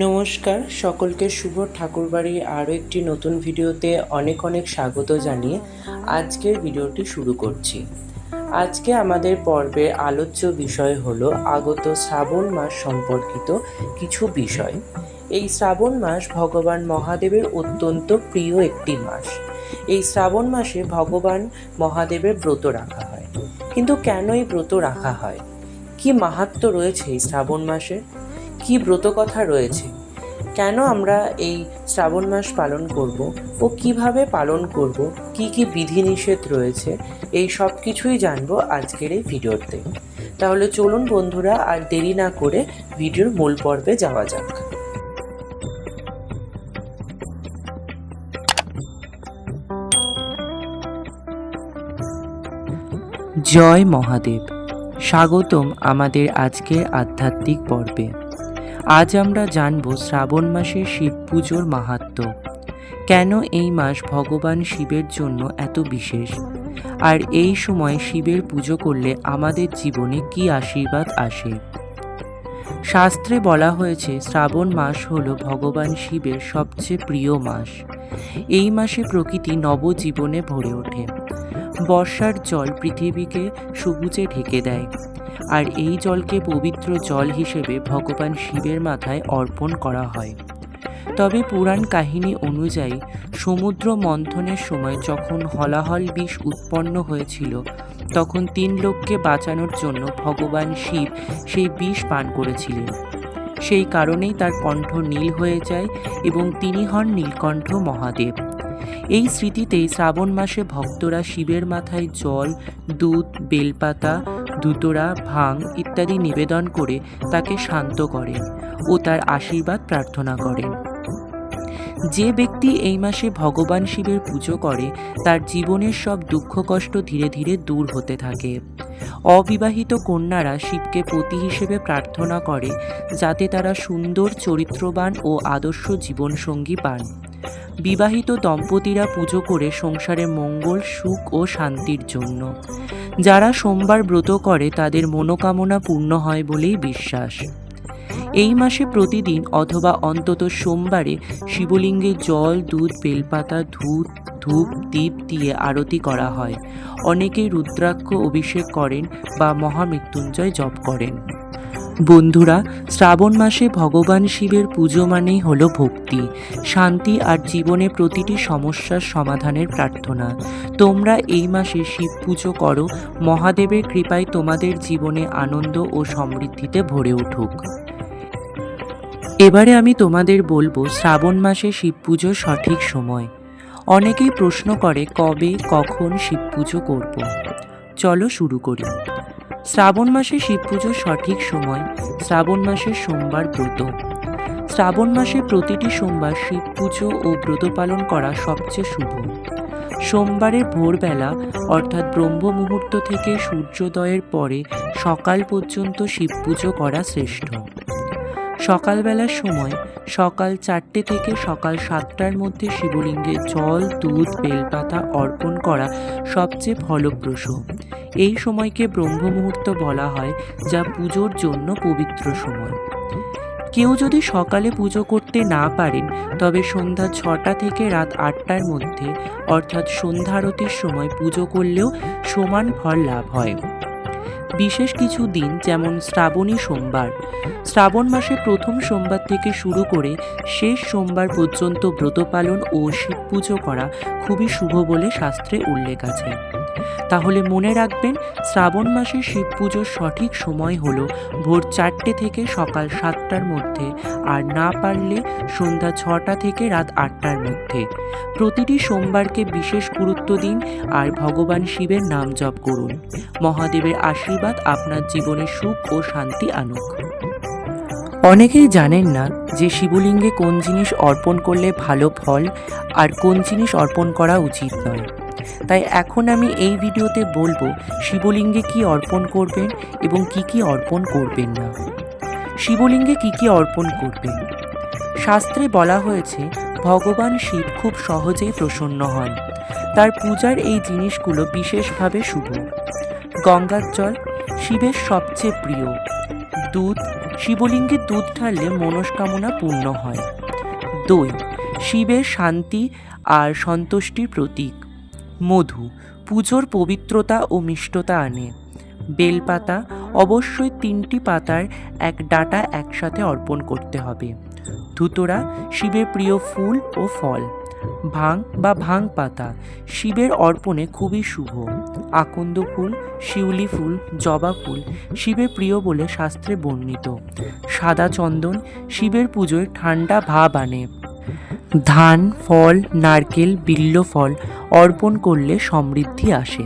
নমস্কার, সকলকে শুভ ঠাকুরবাড়ির আরও একটি নতুন ভিডিওতে অনেক অনেক স্বাগত জানিয়ে আজকের ভিডিওটি শুরু করছি। আজকে আমাদের পর্বের আলোচ্য বিষয় হলো আগত শ্রাবণ মাস সম্পর্কিত কিছু বিষয়। এই শ্রাবণ মাস ভগবান মহাদেবের অত্যন্ত প্রিয় একটি মাস। এই শ্রাবণ মাসে ভগবান মহাদেবের ব্রত রাখা হয়। কিন্তু কেন এই ব্রত রাখা হয়? কি মাহাত্ম্য রয়েছে এই শ্রাবণ মাসে? কি ব্রতকথা রয়েছে? কেন আমরা এই শ্রাবণ মাস পালন করব ও কীভাবে পালন করব? কি কি বিধিনিষেধ রয়েছে? এই সব কিছুই জানব আজকের এই ভিডিওতে। তাহলে চলুন বন্ধুরা, আর দেরি না করে ভিডিওর মূল পর্বে যাওয়া যাক। জয় মহাদেব। স্বাগতম আমাদের আজকের আধ্যাত্মিক পর্বে। আজ আমরা জানব শ্রাবণ মাসে শিব পুজোর মাহাত্ম। কেন এই মাস ভগবান শিবের জন্য এত বিশেষ? আর এই সময় শিবের পুজো করলে আমাদের জীবনে কি আশীর্বাদ আসে? শাস্ত্রে বলা হয়েছে, শ্রাবণ মাস হল ভগবান শিবের সবচেয়ে প্রিয় মাস। এই মাসে প্রকৃতি নবজীবনে ভরে ওঠে। বর্ষার জল পৃথিবীকে সবুজে ঢেকে দেয়। আর এই জলকে পবিত্র জল হিসেবে ভগবান শিবের মাথায় অর্পণ করা হয়। তবে পুরাণ কাহিনী অনুযায়ী সমুদ্র মন্থনের সময় যখন হলাহল বিষ উৎপন্ন হয়েছিল তখন তিন লোককে বাঁচানোর জন্য ভগবান শিব সেই বিষ পান করেছিলেন। সেই কারণেই তার কণ্ঠ নীল হয়ে যায় এবং তিনি হন নীলকণ্ঠ মহাদেব। এই স্মৃতিতেই শ্রাবণ মাসে ভক্তরা শিবের মাথায় জল, দুধ, বেলপাতা দুতরা ভাং ইত্যাদি নিবেদন করে তাকে শান্ত করেন ও তার আশীর্বাদ প্রার্থনা করেন। যে ব্যক্তি এই মাসে ভগবান শিবের পুজো করে, তার জীবনের সব দুঃখ কষ্ট ধীরে ধীরে দূর হতে থাকে। অবিবাহিত কন্যারা শিবকে পতি হিসেবে প্রার্থনা করে, যাতে তারা সুন্দর, চরিত্রবান ও আদর্শ জীবনসঙ্গী পান। বিবাহিত দম্পতিরা পুজো করে সংসারে মঙ্গল, সুখ ও শান্তির জন্য। যারা সোমবার ব্রত করে, তাদের মনোকামনা পূর্ণ হয় বলেই বিশ্বাস। এই মাসে প্রতিদিন অথবা অন্তত সোমবারে শিবলিঙ্গে জল, দুধ, বেলপাতা, ধূপ ধূপ, দীপ দিয়ে আরতি করা হয়। অনেকেই রুদ্রাক্ষ অভিষেক করেন বা মহামৃত্যুঞ্জয় জপ করেন। বন্ধুরা, শ্রাবণ মাসে ভগবান শিবের পুজো মানেই হলো ভক্তি। শান্তি আর জীবনে প্রতিটি সমস্যার সমাধানের প্রার্থনা। তোমরা এই মাসে শিব পুজো করো, মহাদেবের কৃপায় তোমাদের জীবনে আনন্দ ও সমৃদ্ধিতে ভরে উঠুক। এবারে আমি তোমাদের বলব, শ্রাবণ মাসে শিব পুজো সঠিক সময়। অনেকেই প্রশ্ন করে, কবে, কখন শিব পুজো করব? চলো শুরু করি। শ্রাবণ মাসে শিব পুজোর সঠিক সময়, শ্রাবণ মাসের সোমবার ব্রত। শ্রাবণ মাসে প্রতিটি সোমবার শিব পুজো ও ব্রত পালন করা সবচেয়ে শুভ। সোমবারের ভোরবেলা, অর্থাৎ ব্রহ্ম মুহূর্ত থেকে সূর্যোদয়ের পরে সকাল পর্যন্ত শিব পুজো করা শ্রেষ্ঠ। সকালবেলার সময় সকাল চারটে থেকে সকাল সাতটার মধ্যে শিবলিঙ্গে জল, দুধ, বেলপাতা অর্পণ করা সবচেয়ে ফলপ্রসূ। এই সময়কে ব্রহ্ম মুহূর্ত বলা হয়, যা পুজোর জন্য পবিত্র সময়। কেউ যদি সকালে পুজো করতে না পারেন, তবে সন্ধ্যা ছটা থেকে রাত আটটার মধ্যে, অর্থাৎ সন্ধ্যারতির সময় পুজো করলেও সমান ফল লাভ হয়। বিশেষ কিছু দিন, যেমন শ্রাবণী সোমবার। শ্রাবণ মাসে প্রথম সোমবার থেকে শুরু করে শেষ সোমবার পর্যন্ত ব্রত পালন ও শিব পুজো করা খুবই শুভ বলে শাস্ত্রে উল্লেখ আছে। তাহলে মনে রাখবেন, শ্রাবণ মাসে শিব পুজোর সঠিক সময় হল ভোর চারটে থেকে সকাল সাতটার মধ্যে আর না পারলে সন্ধ্যা ছটা থেকে রাত আটটার মধ্যে। প্রতিটি সোমবারকে বিশেষ গুরুত্ব দিন আর ভগবান শিবের নাম জপ করুন। মহাদেবের আশীর্বাদ আপনার জীবনে সুখ ও শান্তি আনুক। অনেকেই জানেন না যে শিবলিঙ্গে কোন জিনিস অর্পণ করলে ভালো ফল আর কোন জিনিস অর্পণ করা উচিত নয়। তাই এখন আমি এই ভিডিওতে বলব শিবলিঙ্গে কি অর্পণ করবেন এবং কি কি অর্পণ করবেন না। শিবলিঙ্গে কি কি অর্পণ করবেন? শাস্ত্রে বলা হয়েছে, ভগবান শিব খুব সহজেই প্রসন্ন হন। তার পূজার এই জিনিসগুলো বিশেষভাবে শুভ। গঙ্গার জল শিবের সবচেয়ে প্রিয়। দুধ শিবলিঙ্গে দুধ ঢাললে মনস্কামনা পূর্ণ হয়। দই, শিবের শান্তি আর সন্তুষ্টির প্রতীক। মধু, পুজোর পবিত্রতা ও মিষ্টতা আনে। বেলপাতা, অবশ্যই তিনটি পাতার এক ডাটা একসাথে অর্পণ করতে হবে। ধুতরা শিবের প্রিয় ফুল ও ফল। ভাং বা ভাং পাতা। শিবের অর্পণে খুবই শুভ। আকন্দ ফুল, শিউলি ফুল, জবা ফুল, শিবের প্রিয় বলে শাস্ত্রে বর্ণিত। সাদা চন্দন, শিবের পুজোয় ঠান্ডা ভাব আনে। ধান, ফল, নারকেল, বিল্ল ফল অর্পণ করলে সমৃদ্ধি আসে।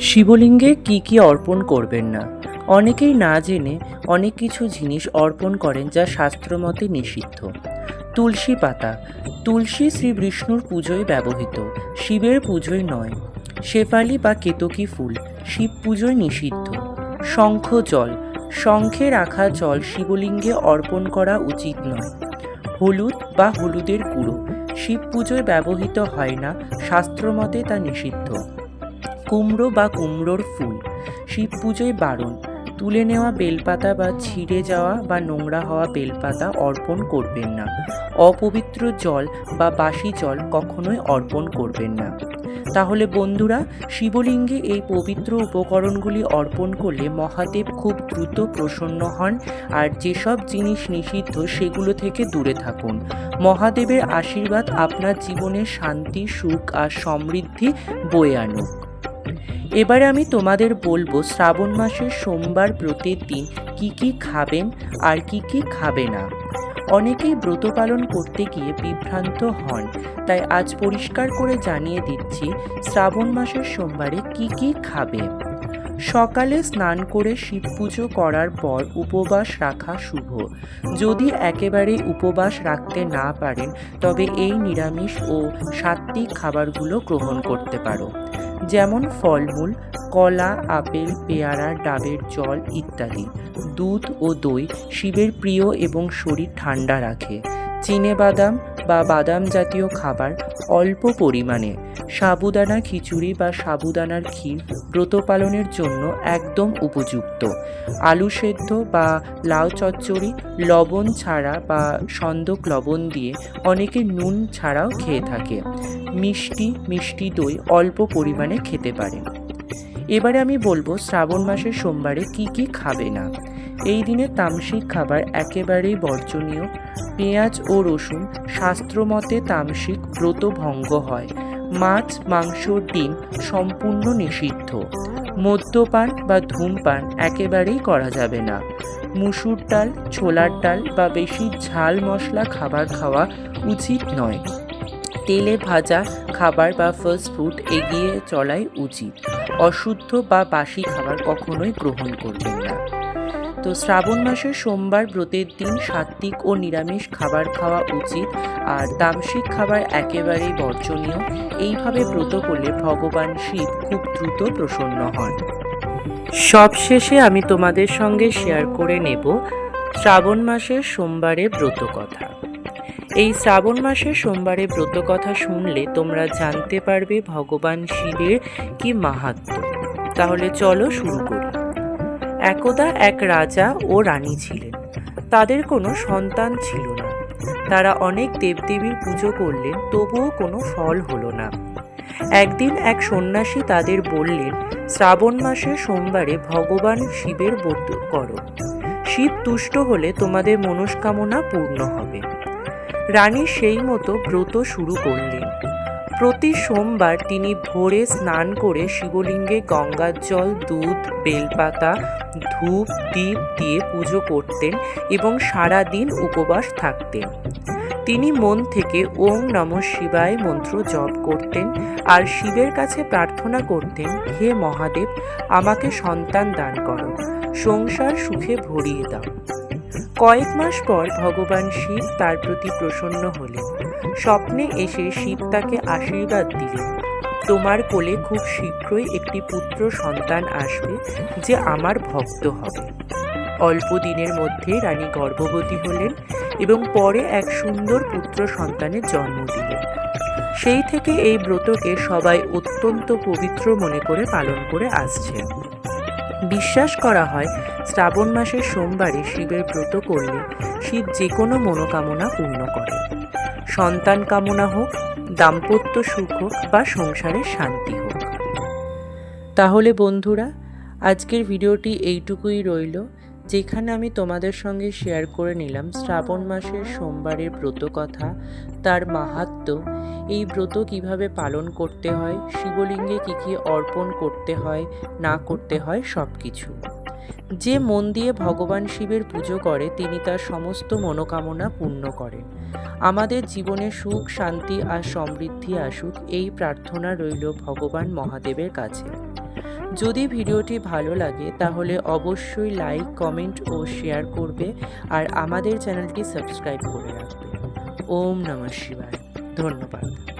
শিবলিঙ্গে কি কি অর্পণ করবেন না? অনেকেই না জেনে অনেক কিছু জিনিস অর্পণ করেন যা শাস্ত্রমতে নিষিদ্ধ। তুলসী পাতা। তুলসী শ্রী বিষ্ণুর পুজোয় ব্যবহৃত। শিবের পুজোয় নয়। শেফালি বা কেতকী ফুল। শিব পুজোয় নিষিদ্ধ। শঙ্খ জল। শঙ্খে রাখা জল শিবলিঙ্গে অর্পণ করা উচিত নয়। হলুদ বা হলুদের গুঁড়ো। শিব পুজোয় ব্যবহৃত হয় না, শাস্ত্রমতে তা নিষিদ্ধ। কুমড়ো বা কুমড়োর ফুল। শিব পুজোয় বারণ। তুলে নেওয়া বেলপাতা বা ছিঁড়ে যাওয়া বা নোংরা হওয়া বেলপাতা অর্পণ করবেন না। অপবিত্র জল বা বাসি জল কখনোই অর্পণ করবেন না। তাহলে বন্ধুরা, শিবলিঙ্গে এই পবিত্র উপকরণগুলি অর্পণ করলে মহাদেব খুব দ্রুত প্রসন্ন হন আর যেসব জিনিস নিষিদ্ধ সেগুলো থেকে দূরে থাকুন। মহাদেবের আশীর্বাদ আপনার জীবনে শান্তি, সুখ আর সমৃদ্ধি বয়ে আনুক। এবারে আমি তোমাদের বলব, শ্রাবণ মাসের সোমবার ব্রতের দিন কি কি খাবেন আর কি কি খাবে না। অনেকেই ব্রত পালন করতে গিয়ে বিভ্রান্ত হন, তাই আজ পরিষ্কার করে জানিয়ে দিচ্ছি, শ্রাবণ মাসের সোমবারে কি কি খাবে। সকালে স্নান করে শিব পুজো করার পর উপবাস রাখা শুভ। যদি একেবারে উপবাস রাখতে না পারেন, তবে এই নিরামিষ ও সাত্বিক খাবারগুলো গ্রহণ করতে পারো। যেমন ফলমূল, কলা, আপেল, পেয়ারা, ডাবের জল ইত্যাদি। দুধ ও দই শিবের প্রিয় এবং শরীর ঠান্ডা রাখে। চিনে বাদাম বা বাদাম জাতীয় খাবার অল্প পরিমাণে, সাবুদানা খিচুড়ি বা সাবুদানার ক্ষীর ব্রত পালনের জন্য একদম উপযুক্ত। আলু সেদ্ধ বা লাউ চচ্চড়ি, লবণ ছাড়া বা সন্দক লবণ দিয়ে অনেকে নুন ছাড়াও খেয়ে থাকে। মিষ্টি মিষ্টি দই অল্প পরিমাণে খেতে পারে। এবারে আমি বলব, শ্রাবণ মাসের সোমবারে কি কি খাবে না? এই দিনে তামসিক খাবার একেবারেই বর্জনীয়। পেঁয়াজ ও রসুন শাস্ত্রমতে তামসিক ব্রত ভঙ্গ হয়। মাছ, মাংস, ডিম সম্পূর্ণ নিষিদ্ধ। মদ্যপান বা ধূমপান একেবারেই করা যাবে না। মুসুর ডাল, ছোলার ডাল বা বেশি ঝাল মশলা খাবার খাওয়া উচিত নয়। তেলে ভাজা খাবার বা ফাস্ট ফুড এগিয়ে চলাই উচিত। অশুদ্ধ বা বাসি খাবার কখনোই গ্রহণ করবেন না। তো শ্রাবণ মাসের সোমবার ব্রতের দিন সাত্বিক ও নিরামিষ খাবার খাওয়া উচিত, আর তামসিক খাবার একেবারেই বর্জনীয়। এইভাবে ব্রত করলে ভগবান শিব খুব দ্রুত প্রসন্ন হন। সবশেষে আমি তোমাদের সঙ্গে শেয়ার করে নেব শ্রাবণ মাসের সোমবারে ব্রত কথা। এই শ্রাবণ মাসের সোমবারে ব্রত কথা শুনলে তোমরা জানতে পারবে ভগবান শিবের কি মাহাত্ম্য। তাহলে চলো শুরু করি। একদা এক রাজা ও রানী ছিলেন। তাদের কোনো সন্তান ছিল না। তারা অনেক দেবদেবীর পুজো করলেন, তবুও কোনো ফল হলো না। একদিন এক সন্ন্যাসী তাদের বললেন, শ্রাবণ মাসের সোমবারে ভগবান শিবের বোধ করো। শিব তুষ্ট হলে তোমাদের মনস্কামনা পূর্ণ হবে। রানী সেই মতো ব্রত শুরু করলেন। প্রতি সোমবার তিনি ভোরে স্নান করে শিবলিঙ্গে গঙ্গার জল, দুধ, বেলপাতা, ধূপ, দীপ দিয়ে পুজো করতেন এবং সারা দিন উপবাস থাকতেন। তিনি মন থেকে ওম নম শিবায় মন্ত্র জপ করতেন আর শিবের কাছে প্রার্থনা করতেন, হে মহাদেব, আমাকে সন্তান দান করো, সংসার সুখে ভরিয়ে দাও। কয়েক মাস পর ভগবান শিব তার প্রতি প্রসন্ন হলেন। স্বপ্নে এসে শিব তাকে আশীর্বাদ দিলেন। তোমার কোলে খুব শীঘ্রই একটি পুত্র সন্তান আসবে যে আমার ভক্ত হবে। অল্প দিনের মধ্যে রানী গর্ভবতী হলেন এবং পরে এক সুন্দর পুত্র সন্তানের জন্ম দিলেন। সেই থেকে এই ব্রতকে সবাই অত্যন্ত পবিত্র মনে করে পালন করে আসছে বিশ্বাস করা হয়, শ্রাবণ মাসের সোমবারে শিবের ব্রত করলে শিব যে কোনো মনোকামনা পূর্ণ করে সন্তান কামনা হোক, দাম্পত্য সুখ হোক বা সংসারের শান্তি হোক। তাহলে বন্ধুরা, আজকের ভিডিওটি এইটুকুই রইল। যেখানে আমি তোমাদের সঙ্গে শেয়ার করে নিলাম শ্রাবণ মাসের সোমবারের ব্রত কথা, তার মাহাত্ম্য এই ব্রত কীভাবে পালন করতে হয়, শিবলিঙ্গে কী কী অর্পণ করতে হয়, না করতে হয় সব কিছু যে মন দিয়ে ভগবান শিবের পুজো করে, তিনি তার সমস্ত মনোকামনা পূর্ণ করেন। আমাদের জীবনে সুখ, শান্তি আর সমৃদ্ধি আসুক, এই প্রার্থনা রইল ভগবান মহাদেবের কাছে। যদি ভিডিওটি ভালো লাগে, তাহলে অবশ্যই লাইক, কমেন্ট ও শেয়ার করবে আর আমাদের চ্যানেলটি সাবস্ক্রাইব করে রাখবে। ওম নমঃ শিবায়। ধন্যবাদ।